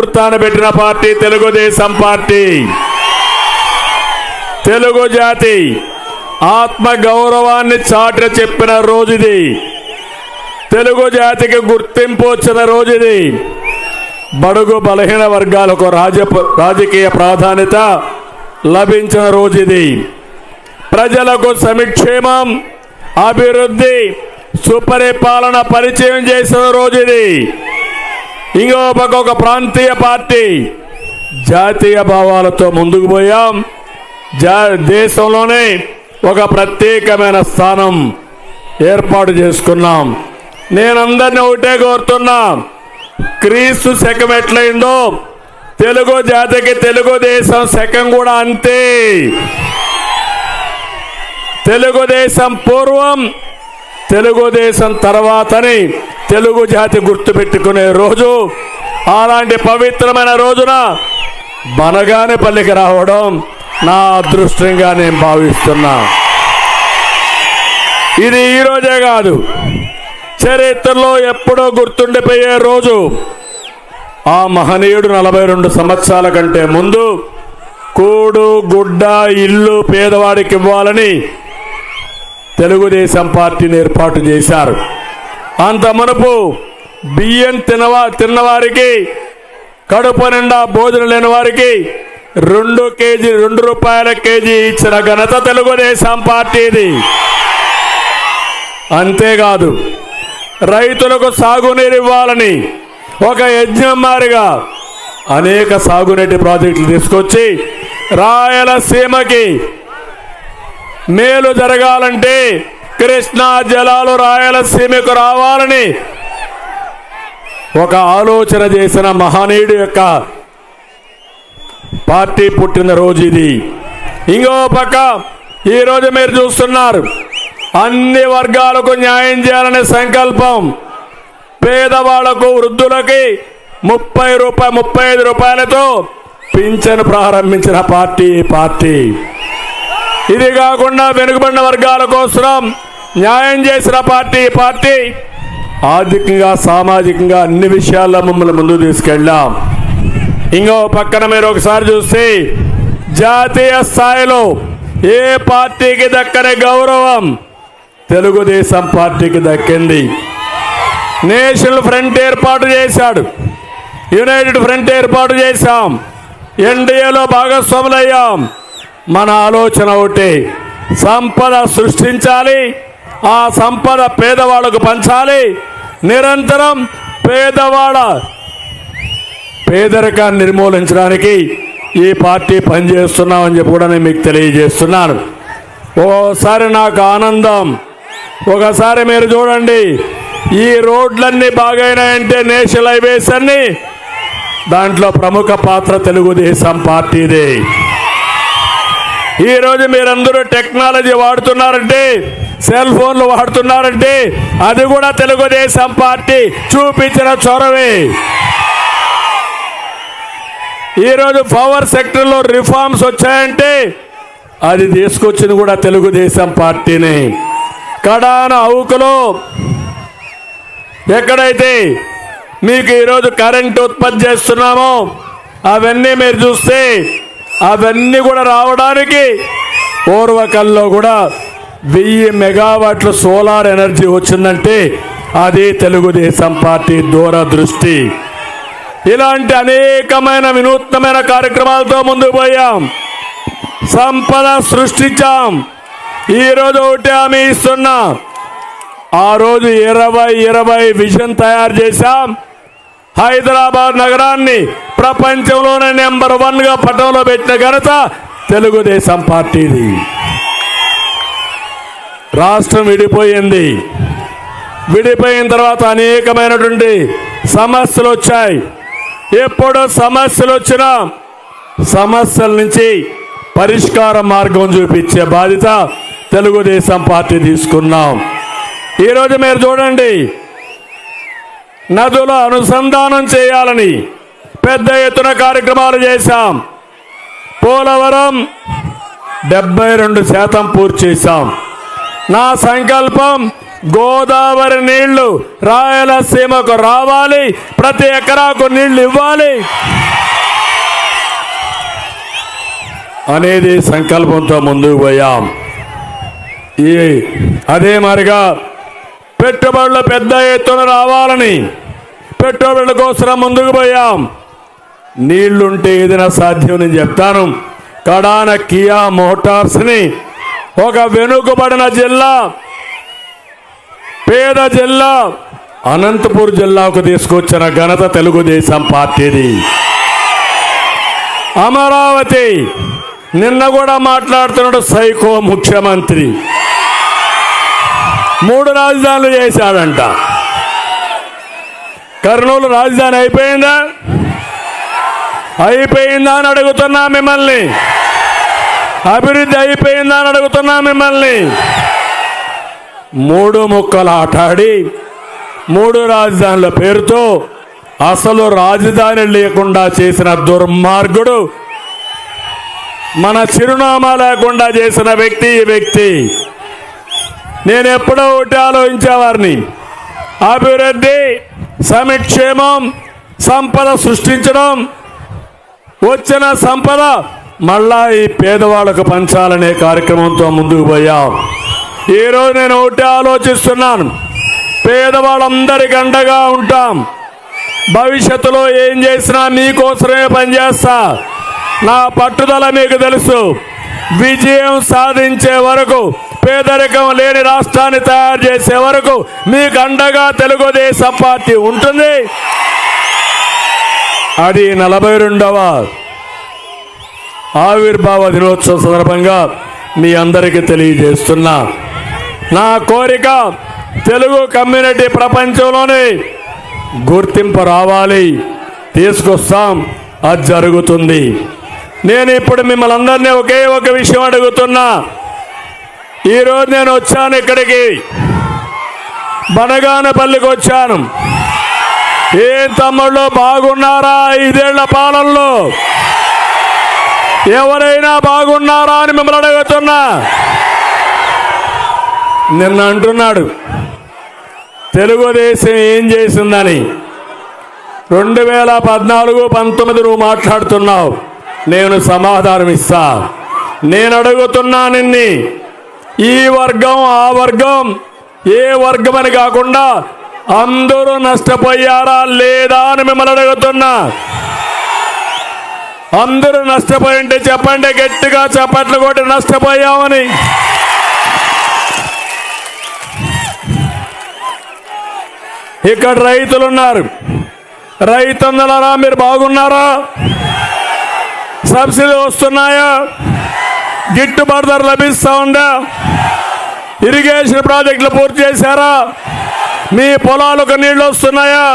గుర్తాన పెట్టిన party Telugu Desam party. Telugu జాతి ఆత్మ గౌరవాన్ని చాట చెప్పిన రోజుది. తెలుగు జాతికి గుర్తింపు వచ్చిన రోజుది. బడుగు బలహీన వర్గాలకు రాజ రాజకీయ ప్రాధాన్యత లభించిన రోజుది. ప్రజలకు సంక్షేమం అభివృద్ధి సుపరిపాలన పరిచయం చేసిన రోజుది. ఇంకో పక్క ఒక ప్రాంతీయ పార్టీ జాతీయ భావాలతో ముందుకు పోయాం. జా దేశంలోనే ఒక ప్రత్యేకమైన స్థానం ఏర్పాటు చేసుకున్నాం. నేనందరిని ఒకటే కోరుతున్నా క్రీస్తు శకం ఎట్లయిందో తెలుగు జాతికి తెలుగుదేశం శకం కూడా అంతే. తెలుగుదేశం పూర్వం తెలుగుదేశం తర్వాతని తెలుగు జాతి గుర్తుపెట్టుకునే రోజు అలాంటి పవిత్రమైన రోజున బనగానేపల్లికి రావడం నా అదృష్టంగా నేను భావిస్తున్నా. ఇది ఈరోజే కాదు చరిత్రలో ఎప్పుడో గుర్తుండిపోయే రోజు. ఆ మహనీయుడు నలభై రెండు సంవత్సరాల కంటే ముందు కూడు గుడ్డ ఇల్లు పేదవాడికి ఇవ్వాలని తెలుగుదేశం పార్టీని ఏర్పాటు చేశారు. అంత మనపు బియ్యం తినవా తిన్నవారికి కడుపు నిండా భోజనం లేని వారికి రెండు కేజీ రెండు రూపాయల కేజీ ఇచ్చిన ఘనత తెలుగుదేశం పార్టీది. అంతేకాదు రైతులకు సాగునీరు ఇవ్వాలని ఒక యజ్ఞం మారిగా అనేక సాగునీటి ప్రాజెక్టులు తీసుకొచ్చి రాయలసీమకి మేలు జరగాలంటే కృష్ణా జలాలు రాయలసీమకు రావాలని ఒక ఆలోచన చేసిన మహనీయుడు యొక్క పార్టీ పుట్టిన రోజు ఇది. ఇంకో పక్క ఈరోజు మీరు చూస్తున్నారు అన్ని వర్గాలకు న్యాయం చేయాలనే సంకల్పం పేదవాళ్ళకు వృద్ధులకి ముప్పై రూపాయ ముప్పై ఐదు రూపాయలతో పింఛను ప్రారంభించిన పార్టీ పార్టీ. ఇది కాకుండా వెనుకబడిన వర్గాల కోసం న్యాయం చేసిన పార్టీ పార్టీ ఆర్థికంగా సామాజికంగా అన్ని విషయాల్లో మమ్మల్ని ముందుకు తీసుకెళ్ళాం ఇంకో పక్కన మీరు ఒకసారి చూస్తే జాతీయ స్థాయిలో ఏ పార్టీకి దక్కని గౌరవం తెలుగుదేశం పార్టీకి దక్కింది. నేషనల్ ఫ్రంట్ ఏర్పాటు చేశాడు. యునైటెడ్ ఫ్రంట్ ఏర్పాటు చేశాం. ఎన్డీఏలో భాగస్వాములయ్యాం. మన ఆలోచన ఒకటి సంపద సృష్టించాలి ఆ సంపద పేదవాళ్ళకు పంచాలి. నిరంతరం పేదవాళ్ళ పేదరికాన్ని నిర్మూలించడానికి ఈ పార్టీ పనిచేస్తున్నామని చెప్పి కూడా నేను మీకు తెలియజేస్తున్నాను. ఓసారి నాకు ఆనందం. ఒకసారి మీరు చూడండి. ఈ రోడ్లన్నీ బాగైనాయంటే నేషనల్ హైవేస్ అన్ని. దాంట్లో ప్రముఖ పాత్ర తెలుగుదేశం పార్టీదే. ఈరోజు మీరందరూ టెక్నాలజీ వాడుతున్నారంటే సెల్ ఫోన్లు వాడుతున్నారంటే అది కూడా తెలుగుదేశం పార్టీ చూపించిన చొరవే. ఈరోజు పవర్ సెక్టర్లో రిఫార్మ్స్ వచ్చాయంటే అది తీసుకొచ్చింది కూడా తెలుగుదేశం పార్టీని. కడాన అవుకులో ఎక్కడైతే మీకు ఈరోజు కరెంట్ ఉత్పత్తి చేస్తున్నామో అవన్నీ మీరు చూస్తే అవన్నీ కూడా రావడానికి పూర్వకల్లో కూడా వెయ్యి మెగావాట్ల సోలార్ ఎనర్జీ వచ్చిందంటే అది తెలుగుదేశం పార్టీ దూరదృష్టి. ఇలాంటి అనేకమైన వినూత్నమైన కార్యక్రమాలతో ముందుకు పోయాం. సంపద సృష్టించాం. ఈరోజు ఒకటి హామీ ఇస్తున్నా. ఆ రోజు ఇరవై ఇరవై విజన్ తయారు చేశాం. హైదరాబాద్ నగరాన్ని ప్రపంచంలోనే నెంబర్ వన్గా పట్టణంలో పెట్టిన ఘనత తెలుగుదేశం పార్టీది. రాష్ట్రం విడిపోయింది. విడిపోయిన తర్వాత అనేకమైనటువంటి సమస్యలు వచ్చాయి. ఎప్పుడు సమస్యలు వచ్చినా సమస్యల నుంచి పరిష్కార మార్గం చూపించే బాధ్యత తెలుగుదేశం పార్టీ తీసుకున్నాం. ఈరోజు మీరు చూడండి నదుల అనుసంధానం చేయాలని పెద్ద ఎత్తున కార్యక్రమాలు చేశాం. పోలవరం డెబ్బై రెండు శాతం పూర్తి చేశాం. నా సంకల్పం గోదావరి నీళ్ళు రాయలసీమకు రావాలి ప్రతి ఎకరాకు నీళ్ళు ఇవ్వాలి. అనేది సంకల్పంతో ముందుకు పోయాం. ఈ అదే మరిగా పెట్టుబడులు పెద్ద ఎత్తున రావాలని పెట్టుబడుల కోసం ముందుకు పోయాం. నీళ్ళుంటే ఏదైనా సాధ్యం నేను చెప్తాను. కడాన కియా మోటార్స్ని ఒక వెనుకబడిన జిల్లా పేద జిల్లా అనంతపూర్ జిల్లాకు తీసుకొచ్చిన ఘనత తెలుగుదేశం పార్టీది. అమరావతి నిన్న కూడా మాట్లాడుతున్నాడు సైకో ముఖ్యమంత్రి. మూడు రాజధానులు చేశాడంట. కర్నూలు రాజధాని అయిపోయిందా? అయిపోయిందా అని అడుగుతున్నా మిమ్మల్ని. అభివృద్ధి అయిపోయిందా అని అడుగుతున్నా మిమ్మల్ని. మూడు ముక్కలు ఆటాడి మూడు రాజధానుల పేరుతో అసలు రాజధాని లేకుండా చేసిన దుర్మార్గుడు మన చిరునామా లేకుండా చేసిన వ్యక్తి ఈ వ్యక్తి. నేను ఎప్పుడో ఒకటి ఆలోచించేవారిని. అభివృద్ధి సమిక్షేమం సంపద సృష్టించడం వచ్చిన సంపద మళ్ళా ఈ పేదవాళ్ళకు పంచాలనే కార్యక్రమంతో ముందుకు పోయాం. ఈరోజు నేను ఒకటి ఆలోచిస్తున్నాను. పేదవాళ్ళందరికీ అండగా ఉంటాం. భవిష్యత్తులో ఏం చేసినా మీకోసమే పనిచేస్తా నా పట్టుదల మీకు తెలుసు. విజయం సాధించే వరకు పేదరికం లేని రాష్ట్రాన్ని తయారు చేసే వరకు మీకు అండగా తెలుగుదేశం పార్టీ ఉంటుంది. అది నలభై రెండవ ఆవిర్భావ దినోత్సవం సందర్భంగా మీ అందరికీ తెలియజేస్తున్నా. నా కోరిక తెలుగు కమ్యూనిటీ ప్రపంచంలోనే గుర్తింపు రావాలి తీసుకొస్తాం అది జరుగుతుంది. నేను ఇప్పుడు మిమ్మల్ని అందరినీ ఒకే ఒక విషయం అడుగుతున్నా. ఈరోజు నేను వచ్చాను ఇక్కడికి. బనగానపల్లికి వచ్చాను. ఏం తమ్ముళ్ళు బాగున్నారా ఐదేళ్ళ పాలనలో? ఎవరైనా బాగున్నారా అని మిమ్మల్ని అడుగుతున్నా. నిన్న అంటున్నాడు తెలుగుదేశం ఏం చేసిందని. రెండు వేల పద్నాలుగు పంతొమ్మిది నువ్వు మాట్లాడుతున్నావు నేను సమాధానం ఇస్తా. నేను అడుగుతున్నా నిన్ని ఈ వర్గం ఆ వర్గం ఏ వర్గం అని కాకుండా అందరూ నష్టపోయారా లేదా అని మిమ్మల్ని అడుగుతున్నా. అందరూ నష్టపోయి ఉంటే చెప్పండి గట్టిగా చప్పట్లు కొట్టి నష్టపోయామని. ఇక్కడ రైతులు ఉన్నారు రైతన్నలారా మీరు బాగున్నారా? సబ్సిడీ వస్తున్నాయా? గిట్టుబాటు ధర లభిస్తూ ఉందా? ఇరిగేషన్ ప్రాజెక్టులు పూర్తి చేశారా? మీ పొలాలకు నీళ్ళు వస్తున్నాయా?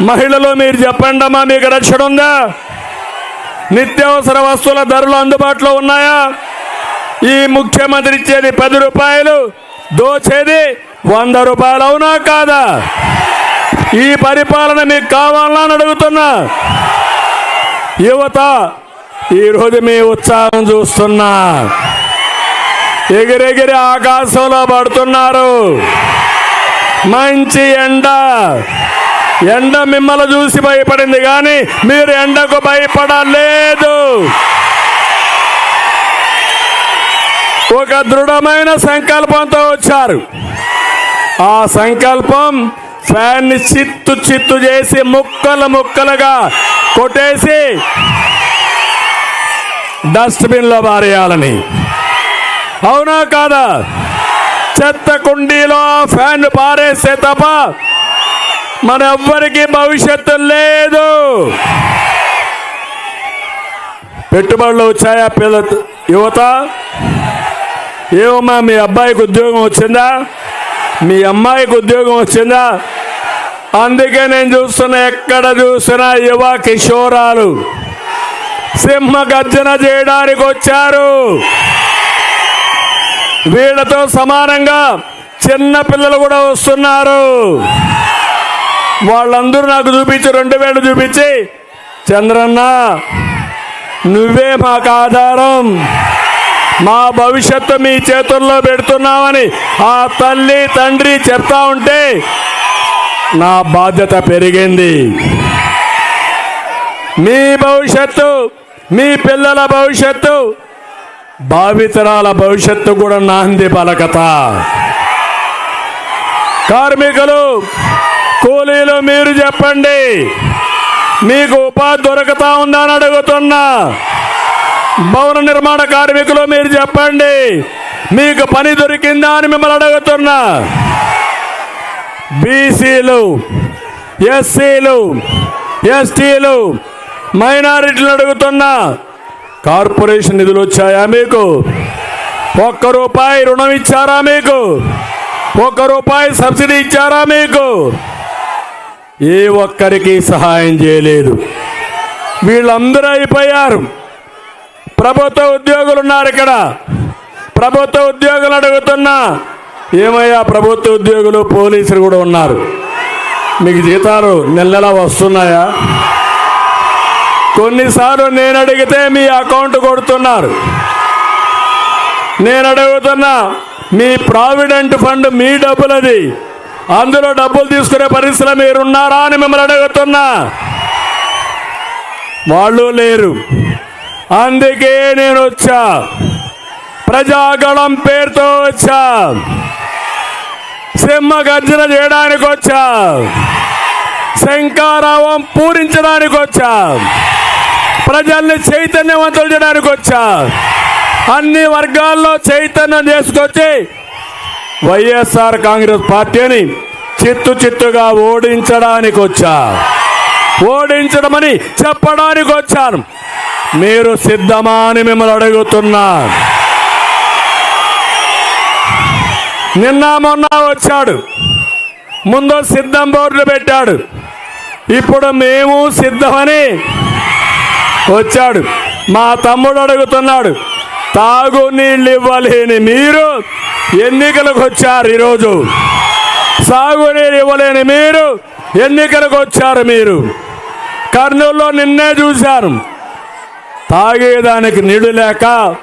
మహిళలు మీరు చెప్పండమ్మా మీకు రక్షణ ఉందా? నిత్యావసర వస్తువుల ధరలు అందుబాటులో ఉన్నాయా? ఈ ముఖ్యమంత్రి ఇచ్చేది పది రూపాయలు దోచేది వంద రూపాయలు అవునా కాదా? ఈ పరిపాలన మీకు కావాలా అని అడుగుతున్నా. యువత ఈరోజు మీ ఉత్సాహం చూస్తున్నా. ఎగిరెగిరి ఆకాశంలో పడుతున్నారు. మంచి ఎండ. ఎండ మిమ్మల్ని చూసి భయపడింది కానీ మీరు ఎండకు భయపడలేదు. ఒక దృఢమైన సంకల్పంతో వచ్చారు. ఆ సంకల్పం ఫ్యాన్ని చిత్తు చిత్తు చేసి ముక్కలు ముక్కలుగా కొట్టేసి డస్ట్బిన్లో పారేయాలని. అవునా కాదా? చెత్త కుండీలో ఫ్యాన్ పారేస్తే తప్ప మన ఎవ్వరికి భవిష్యత్తు లేదు. పెట్టుబడులు వచ్చాయా పిల్ల యువత? ఏమమ్మా మీ అబ్బాయికి ఉద్యోగం వచ్చిందా? మీ అమ్మాయికి ఉద్యోగం వచ్చిందా? అందుకే నేను చూస్తున్నా ఎక్కడ చూసినా యువ కిషోరాలు. సింహ గర్జన చేయడానికి వచ్చారు. వీళ్ళతో సమానంగా చిన్న పిల్లలు కూడా వస్తున్నారు. వాళ్ళందరూ నాకు చూపించి రెండు వేలు చూపించి. చంద్రన్న నువ్వే మాకు ఆధారం. మా భవిష్యత్తు మీ చేతుల్లో పెడుతున్నామని ఆ తల్లి తండ్రి చెప్తా ఉంటే నా బాధ్యత పెరిగింది. మీ భవిష్యత్తు మీ పిల్లల భవిష్యత్తు భావితరాల భవిష్యత్తు కూడా నాంది పలకత. కార్మికులు కూలీలు మీరు చెప్పండి. మీకు ఉపాధి దొరకతా ఉందా అని అడుగుతున్నా. భవన నిర్మాణ కార్మికులు మీరు చెప్పండి. మీకు పని దొరికిందా అని మిమ్మల్ని అడుగుతున్నా. బీసీలు ఎస్సీలు ఎస్టీలు మైనారిటీలు అడుగుతున్నా. కార్పొరేషన్ నిధులు వచ్చాయా మీకు? ఒక్క రూపాయి రుణం ఇచ్చారా మీకు? ఒక్క రూపాయి సబ్సిడీ ఇచ్చారా మీకు? ఏ ఒక్కరికి సహాయం చేయలేదు. వీళ్ళందరూ అయిపోయారు. ప్రభుత్వ ఉద్యోగులు ఉన్నారు ఇక్కడ. ప్రభుత్వ ఉద్యోగులు అడుగుతున్నా ఏమయ్యా ప్రభుత్వ ఉద్యోగులు పోలీసులు కూడా ఉన్నారు. మీకు జీతాలు నెల నెల వస్తున్నాయా? కొన్నిసార్లు నేను అడిగితే మీ అకౌంట్ కొడుతున్నారు. నేను అడుగుతున్నా మీ ప్రావిడెంట్ ఫండ్ మీ డబ్బులది. అందులో డబ్బులు తీసుకునే పరిస్థితిలో మీరున్నారా అని మిమ్మల్ని అడుగుతున్నా. వాళ్ళు లేరు. అందుకే నేను వచ్చా. ప్రజాగళం పేరుతో వచ్చా. సింహ గర్జన చేయడానికి వచ్చా. శంకారావం పూరించడానికి వచ్చా. ప్రజల్ని చైతన్యవంతులు చేయడానికి వచ్చా. అన్ని వర్గాల్లో చైతన్యం చేసుకొచ్చి వైఎస్ఆర్ కాంగ్రెస్ పార్టీని చిత్తు చిత్తుగా ఓడించడానికి వచ్చా. ఓడించడమని చెప్పడానికి వచ్చాను. మీరు సిద్ధమా అని మిమ్మల్ని అడుగుతున్నా. నిన్న మొన్న వచ్చాడు. ముందు సిద్ధం బోర్డులు పెట్టాడు. ఇప్పుడు మేము సిద్ధమని వచ్చాడు. మా తమ్ముడు అడుగుతున్నాడు తాగు నీళ్ళు ఇవ్వలేని మీరు ఎన్నికలకు వచ్చారు ఈరోజు. సాగునీరు ఇవ్వలేని మీరు ఎన్నికలకు వచ్చారు మీరు. కర్నూలులో నిన్నే చూశారు తాగేదానికి నీళ్ళు లేక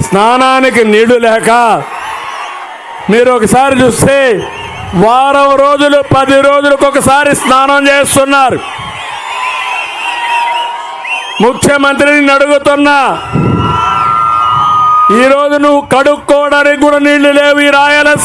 స్నానానికి నీళ్ళు లేక. మీరు ఒకసారి చూస్తే వారం రోజులు పది రోజులకు ఒకసారి స్నానం చేస్తున్నారు. ముఖ్యమంత్రిని అడుగుతున్నా ఈరోజు నువ్వు కడుక్కోవడానికి కూడా నీళ్ళు లేవు ఈ రాయలసీమ.